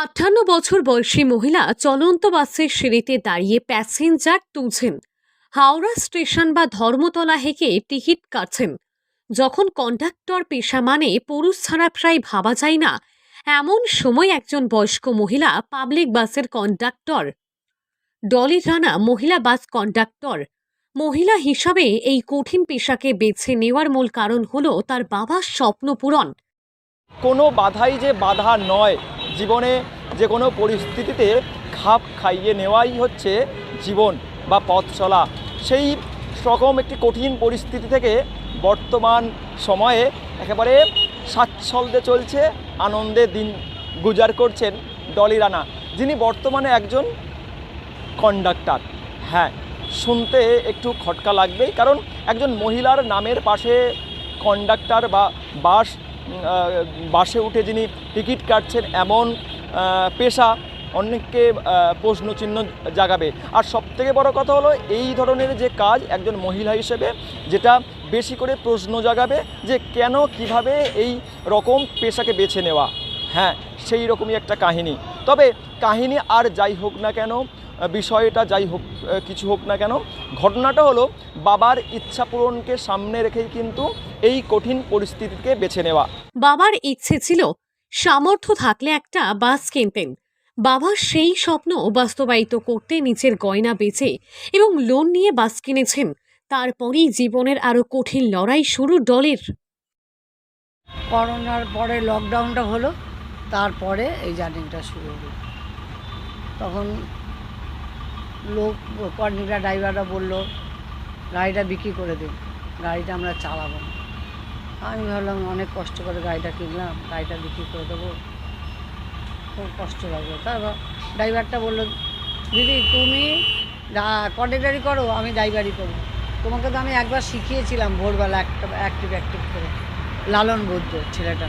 আটান্ন বছর বয়সী মহিলা চলন্ত বাসের সিঁড়িতে দাঁড়িয়ে প্যাসেঞ্জার তুলছেন। হাওড়া স্টেশন বা ধর্মতলা হেঁকে টিকিট কাটছেন। যখন কন্ডাক্টর পেশা মানে পুরুষ ছাড়া প্রায় ভাবা যায় না, এমন সময় একজন বয়স্ক মহিলা পাবলিক বাসের কন্ডাক্টর, ডলি রানা মহিলা বাস কন্ডাক্টর। মহিলা হিসাবে এই কঠিন পেশাকে বেছে নেওয়ার মূল কারণ হলো তার বাবার স্বপ্ন পূরণ। কোনো বাধাই যে বাধা নয় জীবনে যে কোনো পরিস্থিতিতে খাপ খাইয়ে নেওয়াই হচ্ছে জীবন বা পথ চলা সেই রকম একটি কঠিন পরিস্থিতি থেকে বর্তমান সময়ে একেবারে স্বাচ্ছন্দ্যে চলছে, আনন্দে দিন গুজার করছেন ডলি রানা। যিনি বর্তমানে একজন কন্ডাক্টর। হ্যাঁ শুনতে একটু খটকা লাগবেই, কারণ একজন মহিলার নামের পাশে কন্ডাক্টর বা বাস বাসে উঠে যিনি টিকিট কাটছেন এমন পেশা অনেককে প্রশ্নচিহ্ন জাগাবে। আর সবথেকে বড় কথা হলো এই ধরনের যে কাজ একজন মহিলা হিসেবে, যেটা বেশি করে প্রশ্ন জাগাবে যে কেন, কীভাবে এই রকম পেশাকে বেছে নেওয়া। হ্যাঁ সেই রকমই একটা কাহিনী। তবে কাহিনী আর যাই হোক না কেন বিষয়টা যাই হোক কিছু হোক না কেন ঘটনাটা হলো বাবার ইচ্ছা পূরণকে সামনে রেখেই কিন্তু এই কঠিন পরিস্থিতিকে বেছে নেওয়া। বাবার ইচ্ছে ছিল সামর্থ্য থাকলে একটা বাস কিনতেন। বাবার সেই স্বপ্ন বাস্তবায়িত করতে নিজের গয়না বেচে এবং লোন নিয়ে বাস কিনেছেন। তারপরেই জীবনের আরও কঠিন লড়াই শুরু ডলের। করোনার পরে লকডাউনটা হলো তারপরে এই জার্নিটা শুরু হলো। তখন লোক কর্নিকা ড্রাইভাররা বলল, গাড়িটা বিক্রি করে দিন গাড়িটা আমরা চালাবো না। আমি ভাবলাম, অনেক কষ্ট করে গাড়িটা কিনলাম, গাড়িটা বিক্রি করে দেবো। খুব কষ্ট লাগল। তারপর ড্রাইভারটা বলল, দিদি, তুমি কন্ডাক্টারি করো, আমি ড্রাইভারি করব। তোমাকে তো আমি একবার শিখিয়েছিলাম ভোরবেলা একটা অ্যাক্টিভ অ্যাক্টিভ করে। লালন বৌদ্ধ ছেলেটা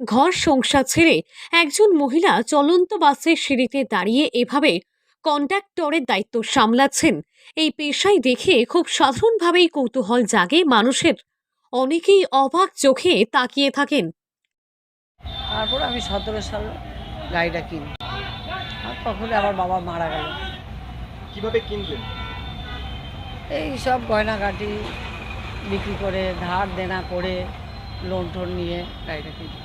ঘর সংসার ছেড়ে একজন মহিলা চলন্ত বাসের সিঁড়িতে দাঁড়িয়ে এভাবে কন্ডাক্টরের দায়িত্ব সামলাচ্ছেন। এই পেশায় দেখে খুব সাধারণভাবেই কৌতূহল জাগে মানুষের। অনেকেই অবাক চোখে তাকিয়ে থাকেন। তারপর আমি সতেরো সাল গাড়িটা কিনি। আর তখন আমার বাবা মারা গেল। কীভাবে কিনলেন এই সব গয়নাগাটি বিক্রি করে ধার দেনা করে লোন টোন নিয়ে গাড়িটা কিনি।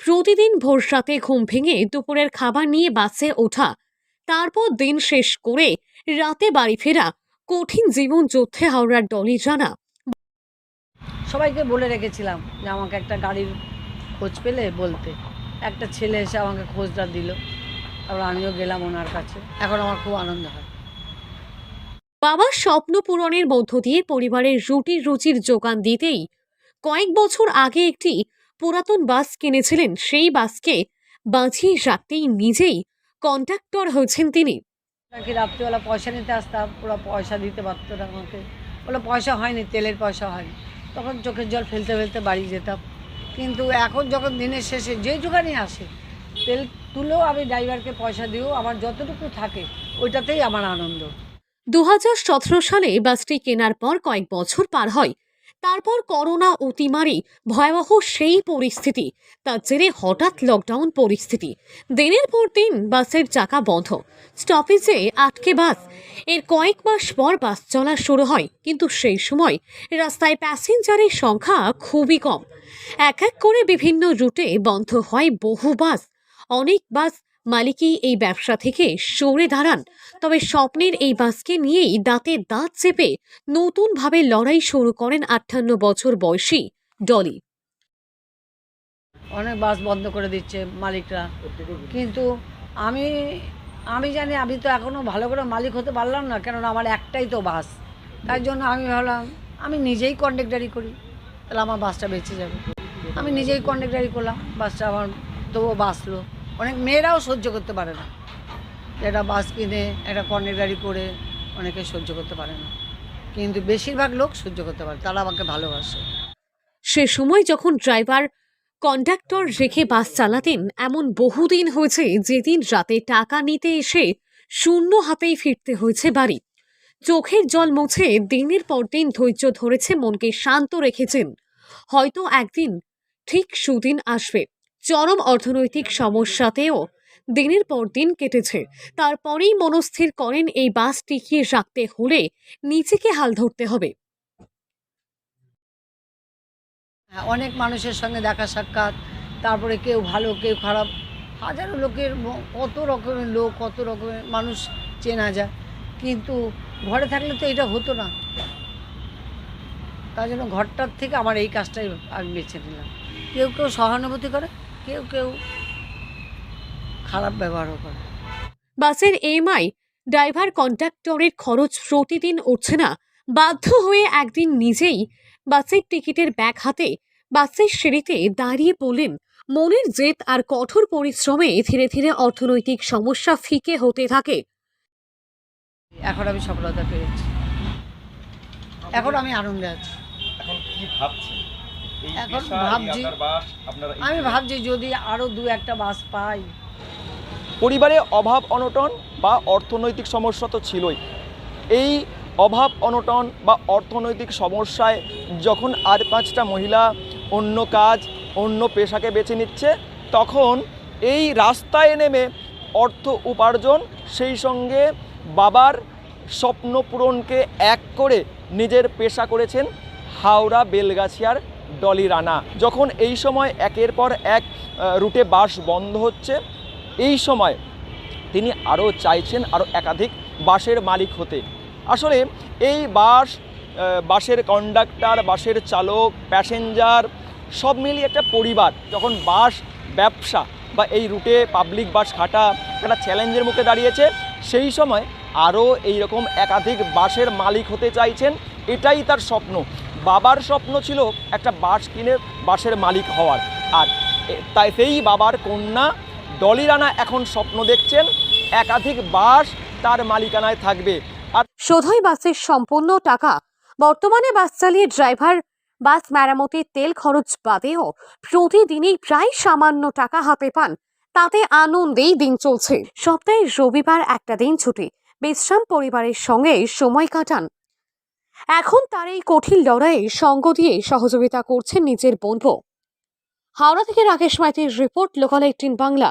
প্রতিদিন ভোর রাতে ঘুম ভেঙে দুপুরের খাবার নিয়ে বাসে ওঠা তারপর দিন শেষ করে রাতে বাড়ি ফেরা কঠিন জীবন যুদ্ধে হাওড়ার ডলি জানা। সবাইকে বলে রেখেছিলাম যে আমাকে একটা গাড়ির খোঁজ পেলে বলতে। একটা ছেলে এসে আমাকে খোঁজটা দিল তারপর আমিও গেলাম ওনার কাছে। এখন আমার খুব আনন্দ হয়। বাবার স্বপ্ন পূরণের মধ্য দিয়ে পরিবারের রুটির রুচির যোগান দিতেই কয়েক বছর আগে একটি পুরাতন বাস কিনেছিলেন সেই বাসকে বাঁচিয়ে রাখতেই নিজেই কন্ট্রাক্টর হয়েছেন তিনি। নাকি রাত্রিবেলা পয়সা নিতে আসতাম ওরা পয়সা দিতে পারতো না আমাকে। বলে পয়সা হয়নি তেলের পয়সা হয়নি। তখন চোখের জল ফেলতে ফেলতে বাড়ি যেতাম। কিন্তু এখন যখন দিনের শেষে যে যোগানই আসে তেল তুলেও আমি ড্রাইভারকে পয়সা দিও আমার যতটুকু থাকে ওইটাতেই আমার আনন্দ। দু হাজার সতেরো সালে বাসটি কেনার পর কয়েক বছর পার হয়। তারপর করোনা অতিমারি, ভয়াবহ সেই পরিস্থিতি। তার জেরে হঠাৎ লকডাউন পরিস্থিতি। দিনের পর দিন বাসের চাকা বন্ধ। স্টপেজে আটকে বাস। এর কয়েক মাস পর বাস চলা শুরু হয়। কিন্তু সেই সময় রাস্তায় প্যাসেঞ্জারের সংখ্যা খুবই কম। এক এক করে বিভিন্ন রুটে বন্ধ হয় বহু বাস। অনেক বাস মালিকই এই ব্যবসা থেকে সরে দাঁড়ান। তবে স্বপ্নের এই বাসকে নিয়েই দাঁতে দাঁত চেপে নতুনভাবে লড়াই শুরু করেন আটান্ন বছর বয়সী ডলি। অনেক বাস বন্ধ করে দিচ্ছে মালিকরা। কিন্তু আমি আমি জানি আমি তো এখনও ভালো করে মালিক হতে পারলাম না, কেননা আমার একটাই তো বাস তাই জন্য আমি ভাবলাম, আমি নিজেই কন্ডাক্টারি করি, তাহলে আমার বাসটা বেঁচে যাবে। আমি নিজেই কন্ডাক্টারি করলাম বাসটা আমার তবুও বাঁচলো। অনেক মেয়েরাও সহ্য করতে পারে না। একটা বাস কিনে, একটা কর্নের গাড়ি করে অনেকে সহ্য করতে পারে না। কিন্তু বেশিরভাগ লোক সহ্য করতে পারে, তারা আমাকে ভালোবাসে। সে সময় যখন ড্রাইভার কন্ডাক্টর রেখে বাস চালাতেন, এমন বহুদিন হয়েছে যেদিন রাতে টাকা নিতে এসে শূন্য হাতেই ফিরতে হয়েছে বাড়ি। চোখের জল মুছে দিনের পর দিন ধৈর্য ধরেছে, মনকে শান্ত রেখেছেন। হয়তো একদিন ঠিক সুদিন আসবে। চরম অর্থনৈতিক সমস্যাতেও দিনের পর দিন কেটেছে। তারপরেই মনস্থির করেন এই বাস টিকিয়ে রাখতে হলে নিজেকে হাল ধরতে হবে। অনেক মানুষের সঙ্গে দেখা সাক্ষাৎ, তারপরে কেউ ভালো, কেউ খারাপ। হাজারো লোকের কত রকমের লোক, কত রকমের মানুষ চেনা যায়। কিন্তু ঘরে থাকলে তো এটা হতো না। তার জন্য ঘরটার থেকে আমার এই কাজটাই আমি বেছে নিলাম। কেউ কেউ সহানুভূতি করে কেউ কেউ খারাপ ব্যবহারও করে। বাসের এমআই ড্রাইভার কন্ডাক্টরের খরচ প্রতিদিন উঠছে না। বাধ্য হয়ে একদিন নিজেই বাসের টিকিটের ব্যাগ হাতে বাসের সিঁড়িতে দাঁড়িয়ে পড়লেন। মনের জেদ আর কঠোর পরিশ্রমে ধীরে ধীরে অর্থনৈতিক সমস্যা ফিকে হতে থাকে। এখন আমি সফলতা পেয়েছি। এখন আমি আনন্দে আছি। এখন কি ভাবছেন? এই এখন ভাবছি- আমি ভাবছি যদি আরও দু একটা বাস পাই। পরিবারে অভাব অনটন বা অর্থনৈতিক সমস্যা তো ছিলই। এই অভাব অনটন বা অর্থনৈতিক সমস্যায় যখন আর পাঁচটা মহিলা অন্য কাজ অন্য পেশাকে বেছে নিচ্ছে তখন এই রাস্তায় নেমে অর্থ উপার্জন সেই সঙ্গে বাবার স্বপ্ন পূরণকে এক করে নিজের পেশা করেছেন হাওড়া বেলগাছিয়ার ডলি রানা। যখন এই সময় একের পর এক রুটে বাস বন্ধ হচ্ছে, এই সময় তিনি আরও চাইছেন আরও একাধিক বাসের মালিক হতে। আসলে এই বাস বাসের কন্ডাক্টর বাসের চালক প্যাসেঞ্জার সব মিলিয়ে একটা পরিবার। যখন বাস, ব্যবসা বা এই রুটে পাবলিক বাস খাটা একটা চ্যালেঞ্জের মুখে দাঁড়িয়েছে, সেই সময় আরও এই রকম একাধিক বাসের মালিক হতে চাইছেন, এটাই তার স্বপ্ন। বাবার স্বপ্ন ছিল একটা বাস কিনে বাসের মালিক হওয়ার। আর তাই সেই বাবার কন্যা ডলি রানা এখন স্বপ্ন দেখছেন, একাধিক বাস তার মালিকানায় থাকবে। আর শোধই বাসের সম্পূর্ণ টাকা। বর্তমানে বাস চালিয়ে ড্রাইভার, বাস মেরামতির তেল খরচ বাদেও প্রতিদিনই প্রায় সামান্য টাকা হাতে পান। তাতে আনন্দেই দিন চলছে। সপ্তাহে রবিবার একটা দিন ছুটি। বিশ্রাম পরিবারের সঙ্গে সময় কাটান। এখন তার এই কঠিন লড়াইয়ে সঙ্গ দিয়ে সহযোগিতা করছেন নিজের বন্ধু। হাওড়া থেকে রাকেশ মাইতির রিপোর্ট লোকাল এইটিন বাংলা।